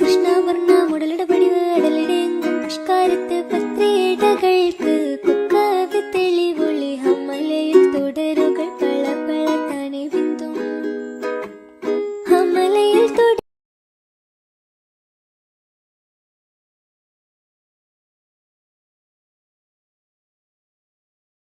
കൃഷ്ണവർണ മുടലിട പണിവേടലിടെങ്കും പുഷ്കാരത്ത് പത്രേടകൾ